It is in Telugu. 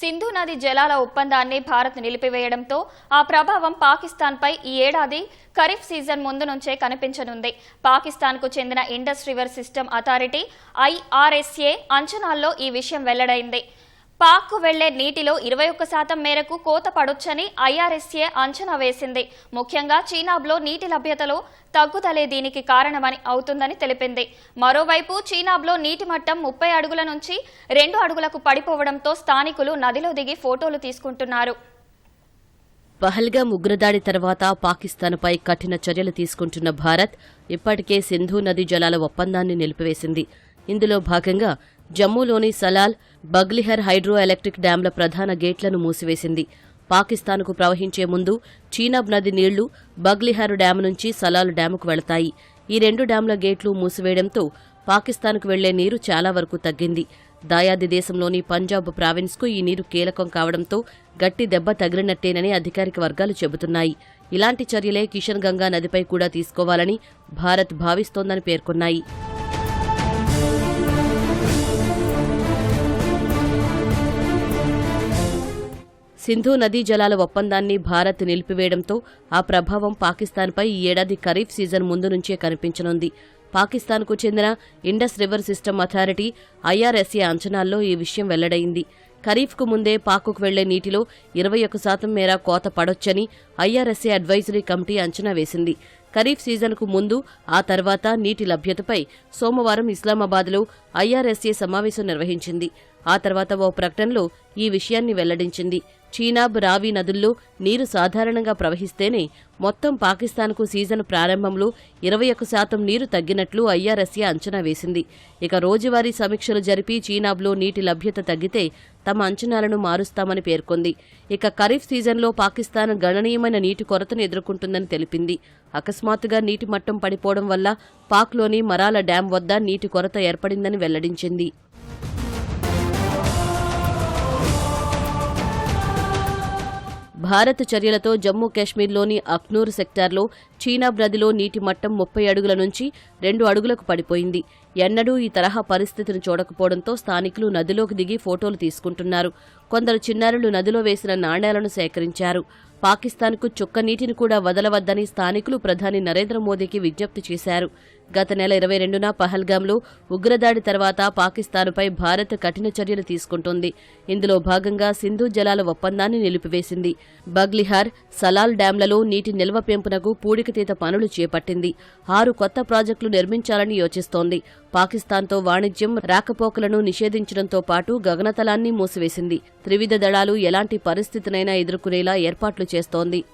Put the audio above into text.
సింధు నది జలాల ఒప్పందాన్ని భారత్ నిలిపివేయడంతో ఆ ప్రభావం పాకిస్తాన్పై ఈ ఏడాది ఖరీఫ్ సీజన్ ముందు నుంచే కనిపించనుంది. పాకిస్తాన్కు చెందిన Indus river system authority IRSA అంచనాల్లో ఈ విషయం వెల్లడైంది. పాక్కు వెళ్ళే నీటిలో ఇరవై ఒక్క శాతం మేరకు కోత పడొచ్చని ఐఆర్ఎస్ఏ అంచనా వేసింది. ముఖ్యంగా చీనాబ్లో నీటి లభ్యతలో తగ్గుదలే దీనికి కారణమని అవుతుందని తెలిపింది. మరోవైపు చీనాబ్లో నీటి మట్టం ముప్పై అడుగుల నుంచి రెండు అడుగులకు పడిపోవడంతో స్థానికులు నదిలో దిగి ఫోటోలు తీసుకుంటున్నారు. పహల్గా ఉగ్రదాడి తర్వాత పాకిస్తాన్పై కఠిన చర్యలు తీసుకుంటున్న భారత్ ఇప్పటికే సింధు నది జలాల ఒప్పందాన్ని నిలిపివేసింది. ఇందులో భాగంగా జమ్మూలోని సలాల్ బగ్లిహర్ హైడ్రో ఎలక్ట్రిక్ డ్యాంల ప్రధాన గేట్లను మూసివేసింది. పాకిస్తాన్కు ప్రవహించే ముందు చీనాబ్ నది నీళ్ళు బగ్లిహర్ డ్యాం నుంచి సలాల్ డ్యాముకు వెళతాయి. ఈ రెండు డ్యాంల గేట్లు మూసివేయడంతో పాకిస్తాన్కు వెళ్ళే నీరు చాలా వరకు తగ్గింది. దాయాది దేశంలోని పంజాబ్ ప్రావిన్స్కు ఈ నీరు కీలకం కావడంతో గట్టి దెబ్బ తగిలినట్టేనని అధికారిక వర్గాలు చెబుతున్నాయి. ఇలాంటి చర్యలే కిషన్ గంగా నదిపై కూడా తీసుకోవాలని భారత్ భావిస్తోందని పేర్కొన్నాయి. సింధు నదీ జలాల ఒప్పందాన్ని భారత్ నిలిపివేయడంతో ఆ ప్రభావం పాకిస్తాన్పై ఈ ఏడాది ఖరీఫ్ సీజన్ ముందు నుంచే కనిపించనుంది. పాకిస్తాన్కు చెందిన Indus river system authority IRSA అంచనాల్లో ఈ విషయం వెల్లడైంది. ఖరీఫ్కు ముందే పాకుకు వెళ్ళే నీటిలో ఇరవై ఒక్క శాతం మేర కోత పడొచ్చని ఐఆర్ఎస్ఏ అడ్వైజరీ కమిటీ అంచనా వేసింది. ఖరీఫ్ సీజన్కు ముందు ఆ తర్వాత నీటి లభ్యతపై సోమవారం ఇస్లామాబాద్లో ఐఆర్ఎస్ఏ సమావేశం నిర్వహించింది. ఆ తర్వాత ఓ ప్రకటనలో ఈ విషయాన్ని వెల్లడించింది. చీనాబ్ రావి నదుల్లో నీరు సాధారణంగా ప్రవహిస్తేనే మొత్తం పాకిస్తాన్కు సీజన్ ప్రారంభంలో ఇరవై ఒక్క శాతం నీరు తగ్గినట్లు ఐఆర్ఎస్ఏ అంచనా వేసింది. ఇక రోజువారీ సమీక్షలు జరిపి చీనాబ్లో నీటి లభ్యత తగ్గితే తమ అంచనాలను మారుస్తామని పేర్కొంది. ఇక ఖరీఫ్ సీజన్లో పాకిస్తాన్ గణనీయమైన నీటి కొరతను ఎదుర్కొంటుందని తెలిపింది. అకస్మాత్తుగా నీటి మట్టం పడిపోవడం వల్ల పాక్లోని మరాల డ్యాం వద్ద నీటి కొరత ఏర్పడిందని వెల్లడించింది. భారత్ చర్యలతో జమ్మూ కాశ్మీర్లోని అఖ్నూర్ సెక్టార్లో చీనాబ్ నదిలో నీటి మట్టం ముప్పై అడుగుల నుంచి రెండు అడుగులకు పడిపోయింది. ఎన్నడూ ఈ తరహా పరిస్థితిని చూడకపోవడంతో స్థానికులు నదిలోకి దిగి ఫోటోలు తీసుకుంటున్నారు. కొందరు చిన్నారులు నదిలో వేసిన నాణేలను సేకరించారు. పాకిస్తాన్కు చుక్క నీటిని కూడా వదలవద్దని స్థానికులు ప్రధాని నరేంద్ర మోదీకి విజ్ఞప్తి చేశారు. గత నెల ఇరవై రెండున పహల్గామ్లో ఉగ్రదాడి తర్వాత పాకిస్తాన్పై భారత్ కఠిన చర్యలు తీసుకుంటోంది. ఇందులో భాగంగా సింధు జలాల ఒప్పందాన్ని నిలిపివేసింది. బగ్లిహార్ సలాల్ డ్యాంలలో నీటి నిల్వ పెంపునకు పూడికతీత పనులు చేపట్టింది. ఆరు కొత్త ప్రాజెక్టులు నిర్మించాలని యోచిస్తోంది. పాకిస్తాన్తో వాణిజ్యం రాకపోకలను నిషేధించడంతో పాటు గగనతలాన్ని మూసివేసింది. త్రివిధ దళాలు ఎలాంటి పరిస్థితినైనా ఎదుర్కొనేలా ఏర్పాట్లు చేస్తోంది.